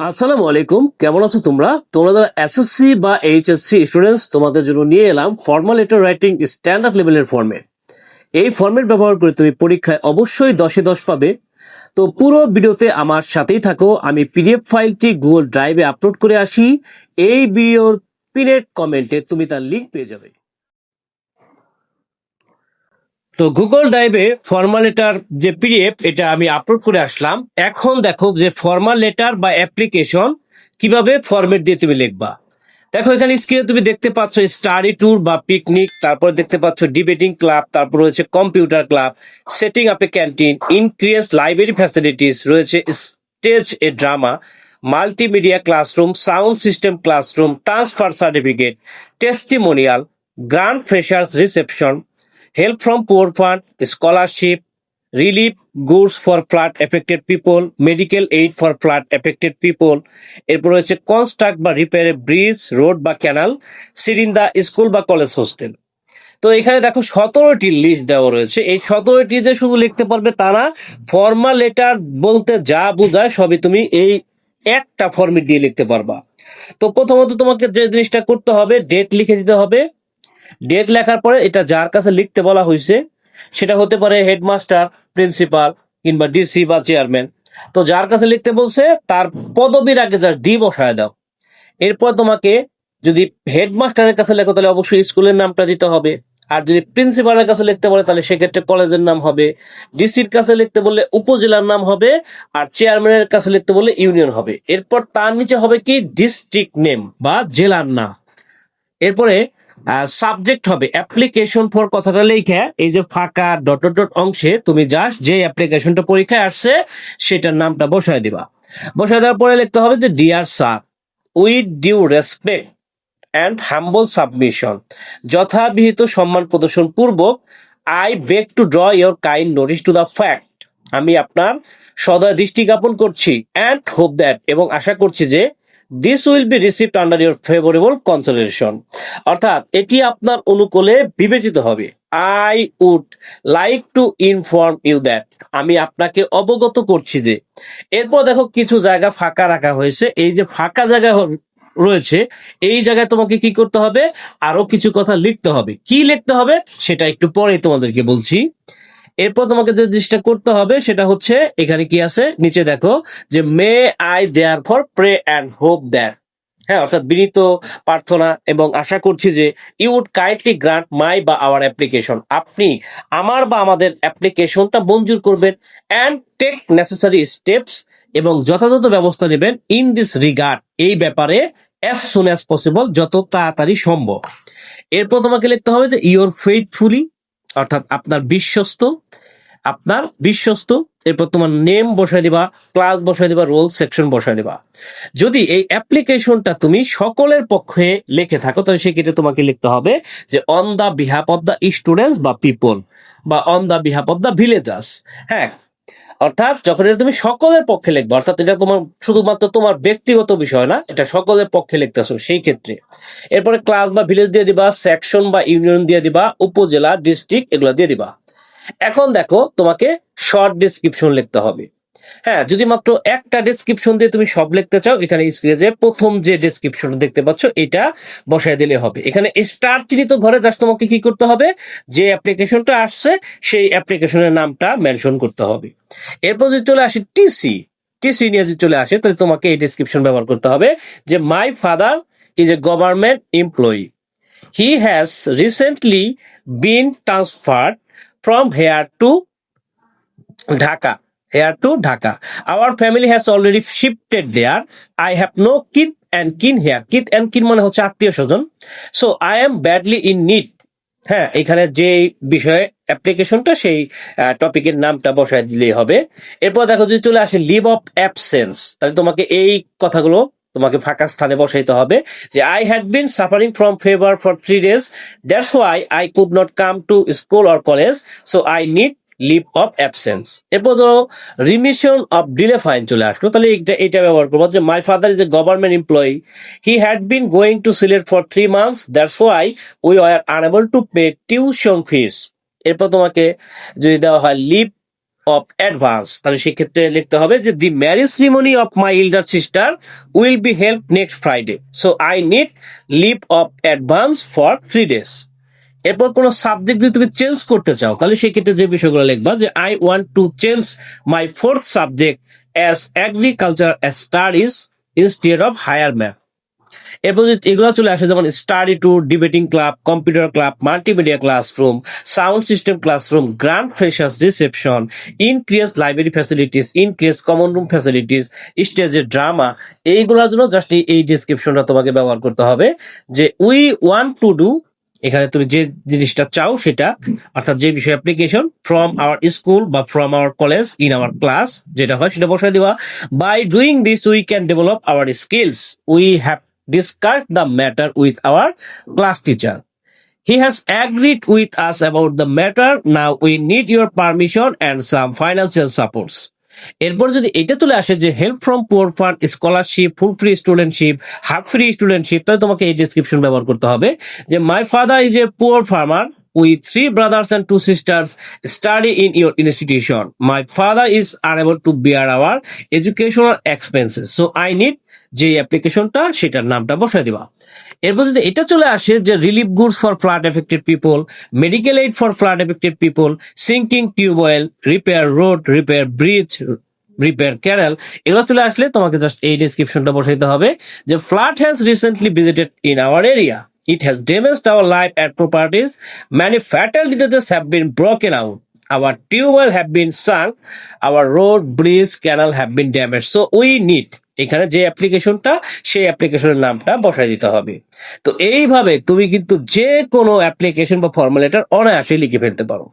আসসালামু আলাইকুম। কেমন আছো তোমরা? তোমরা যারা এসএসসি বা এইচএসসি স্টুডেন্টস তোমাদের জন্য নিয়ে এলাম ফর্মাল লেটার রাইটিং স্ট্যান্ডার্ড লেভেলের ফর্মেট এই ফর্মেট ব্যবহার করে তুমি পরীক্ষায় অবশ্যই দশে দশ পাবে। তো পুরো ভিডিওতে আমার সাথেই থাকো। আমি পিডিএফ ফাইলটি গুগল ড্রাইভে আপলোড করে আসি। এই ভিডিওর পিনেট কমেন্টে তুমি তার লিঙ্ক পেয়ে যাবে। তো গুগল ড্রাইভে ফর্মাল লেটার যে পিডিএফ এটা আমি আপলোড করে আসলাম। এখন দেখো যে ফর্মাল লেটার বা অ্যাপ্লিকেশন কীভাবে ফরম্যাট দিয়ে তুমি লিখবা। দেখো এখানে স্ক্রিনে তুমি দেখতে পাচ্ছ স্টাডি ট্যুর বা পিকনিক তারপর দেখতে পাচ্ছ ডিবেটিং ক্লাব তারপর রয়েছে computer club setting up a canteen increase library facilities রয়েছে stage a drama multimedia classroom sound system classroom transfer certificate testimonial grand freshers reception help from poor fund scholarship relief goods for flood affected people medical aid for flood affected people এরপর রয়েছে construct বা repair bridge road বা canal সিরিন দা school বা college hostel তো এখানে দেখো সতেরোটি লিস্ট দেওয়া রয়েছে। এই সতেরোটি যে শুধু লিখতে পারবে তারা ফর্মাল লেটার বলতে যা বোঝায় সবই তুমি এই একটা ফর্মেট দিয়ে লিখতে পারবা। তো প্রথমত তোমাকে যে জিনিসটা করতে হবে ডেট লিখে দিতে হবে। ডেট লেখার পরে এটা যার কাছে লিখতে বলা হয়েছে, সেটা হতে পারে হেডমাস্টার, প্রিন্সিপাল কিংবা ডিসি বা চেয়ারম্যান। তো যার কাছে লিখতে বলছে, তার পদবীর আগে যার ডি বসায় দাও। এরপর তোমাকে যদি হেডমাস্টারের কাছে লেখো, তাহলে অবশ্যই স্কুলের নামটা দিতে হবে। আর যদি প্রিন্সিপালের কাছে লিখতে বলে, তাহলে সেক্ষেত্রে কলেজের নাম হবে। ডিসির কাছে লিখতে বললে উপজেলার নাম হবে, আর চেয়ারম্যানের কাছে লিখতে বললে ইউনিয়ন হবে। এরপর তার নিচে হবে কি? ডিস্ট্রিক্ট নেম বা জেলার নাম। এরপরে সাবজেক্ট হবে অ্যাপ্লিকেশন ফর কথাটা লেখা এই যে ফাঁকা ডট ডট অংশে তুমি জাস্ট যে অ্যাপ্লিকেশনটা পরীক্ষায় আসছে সেটার নামটা বসায় দিবা। বসায় দেওয়ার পরে লিখতে হবে যে dear sir with due respect and humble submission যথাবিহিত সম্মান প্রদর্শন পূর্বক I beg to draw your kind notice to the fact আমি আপনার সদয় দৃষ্টি জ্ঞাপন করছি অ্যান্ড হোপ দ্যাট এবং আশা করছি যে this will be received under your favourable consolation অর্থাৎ, এটি আপনার অনুকূলে বিবেচিত হবে। I would like to inform you that আমি আপনাকে অবগত করছি যে, এরপর দেখো কিছু জায়গা ফাঁকা রাখা হয়েছে। এই যে ফাঁকা জায়গা রয়েছে, এই জায়গায় তোমাকে কি করতে হবে? আরও কিছু কথা লিখতে হবে। কি লিখতে হবে? সেটা একটু পরে তোমাদেরকে বলছি। এরপর তোমাকে যে জিনিসটা করতে হবে, সেটা হচ্ছে এখানে কি আছে? নিচে দেখো যে may I therefore pray and hope that হ্যাঁ অর্থাৎ বিনীত প্রার্থনা এবং আশা করছি যে you would kindly grant my বা আওয়ার অ্যাপ্লিকেশন আপনি আমার বা আমাদের অ্যাপ্লিকেশনটা মঞ্জুর করবেন অ্যান্ড টেক নেসেসারি স্টেপস এবং যথাযথ ব্যবস্থা নেবেন ইন দিস রিগার্ড এই ব্যাপারে অ্যাজ সুন অ্যাজ পসিবল যত তাড়াতাড়ি সম্ভব। এরপর তোমাকে লিখতে হবে যে ইওর ফেইথফুলি অর্থাৎ আপনার বিশ্বস্ত আপনার বিশ্বস্ত, এরপর তোমার নেম বসায় দিবা ক্লাস বসায় দিবা রোল সেকশন বসায় দিবা। যদি এই অ্যাপ্লিকেশনটা তুমি সকলের পক্ষে লিখে থাকো, তাহলে সেক্ষেত্রে তোমাকে লিখতে হবে যে on the behalf of the students বা পিপল বা on the behalf of the villagers হ্যাঁ অর্থাৎ যখন তুমি সকলের পক্ষে লিখবে, অর্থাৎ এটা তোমার শুধুমাত্র তোমার ব্যক্তিগত বিষয় না, এটা সকলের পক্ষে লিখতেছো সেই ক্ষেত্রে। এরপরে ক্লাস বা ভিলেজ দিয়ে দিবা সেকশন বা ইউনিয়ন দিয়ে দিবা, উপজেলা ডিস্ট্রিক্ট এগুলো দিয়ে দিবা। এখন দেখো তোমাকে শর্ট ডিসক্রিপশন লিখতে হবে। হ্যাঁ যদি মাত্র একটা ডেসক্রিপশন দিয়ে তুমি সব লিখতে চাও, এখানে স্ক্রিনে প্রথম যে ডেসক্রিপশন দেখতে পাচ্ছ, এটা বসায় দিলে হবে। এখানে স্টার চিহ্নিত ঘরে জাস্ট তোমাকে কি করতে হবে? যে অ্যাপ্লিকেশনটা আসছে, সেই অ্যাপ্লিকেশনের নামটা মেনশন করতে হবে। এরপর যদি চলে আসে টিসি টিসি নিয়ে যদি চলে আসে, তাহলে তোমাকে এই ডেসক্রিপশন ব্যবহার করতে হবে যে my father is a government employee he has recently been transferred from here to Dhaka. Here to Dhaka. Our family has already shifted there. I have no kith and kin here. Kith and kin মানে হচ্ছে আত্মীয় স্বজন so I am badly in need হ্যাঁ এখানে যে বিষয়ে অ্যাপ্লিকেশনটা সেই টপিকের নামটা বসায় দিলেই হবে এরপর দেখো, যদি চলে আসে লিভ অফ অ্যাবসেন্স তাহলে তোমাকে এই কথাগুলো তোমাকে ফাঁকা স্থানে বসাইতে হবে যে I had been suffering from fever for three days that's why I could not come to school or college so I need leave of absence এরপর ধরো রিমিশন অফ ডিলে ফাইন চলে আসলো। তাহলে এটা এটা ব্যবহার করব। যে my father is a government employee he had been going to Sylhet for three months that's why we are unable to pay tuition fees এরপর তোমাকে যদি দেওয়া হয় লিভ অফ অ্যাডভান্স তাহলে সেক্ষেত্রে লিখতে হবে যে the marriage ceremony of my elder sister will be held next Friday so I need leave of advance for three days এরপর কোনো সাবজেক্ট যদি তুমি চেঞ্জ করতে চাও, তাহলে সেক্ষেত্রে যে বিষয়গুলো লিখবা যে I want to change my fourth subject as agriculture studies instead of higher math এরপর যদি এগুলো চলে আসে, যেমন study tour debating club computer club multimedia classroom sound system classroom grand freshers reception increase library facilities increase common room facilities স্টেজের drama এইগুলোর জন্য just এই ডিসক্রিপশনটা তোমাকে ব্যবহার করতে হবে যে উই ওয়ান্ট টু ডু এখানে তুমি যে জিনিসটা চাও সেটা অর্থাৎ যে বিষয় অ্যাপ্লিকেশন ফ্রম আওয়ার স্কুল বা from our college in our class যেটা হয় সেটা বসায় দেওয়া by doing this we can develop our skills we have discussed the matter with our class teacher. He has agreed with us about the matter. Now we need your permission and some financial supports. এরপর যদি এটা চলে আসে যে help from poor fund scholarship full free studentship half free studentship তাহলে তোমাকে এই description ব্যবহার করতে হবে যে my father is a poor farmer we three brothers and two sisters study in your institution my father is unable to bear our educational expenses so I need যে অ্যাপ্লিকেশনটা সেটার নামটা বসায় দিবা এরপর যদি এটা চলে আসে যে relief goods for flood affected people medical aid for flood affected people sinking tubewell repair road repair bridge repair canal এগুলো চলে আসলে তোমাকে জাস্ট এই ডিসক্রিপশনটা বসাইতে হবে যে flood has recently visited in our area It has damaged our life and properties. Many fatal diseases have been broken out. Our tubewell have been sunk. Our road, bridge, canal have been damaged. So we need এখানে যে অ্যাপ্লিকেশনটা, সেই অ্যাপ্লিকেশনের নামটা বসাই দিতে হবে। তো এইভাবে তুমি কিন্তু যে কোনো অ্যাপ্লিকেশন বা ফর্মুলেটার অনায়াসে লিখে ফেলতে পারো।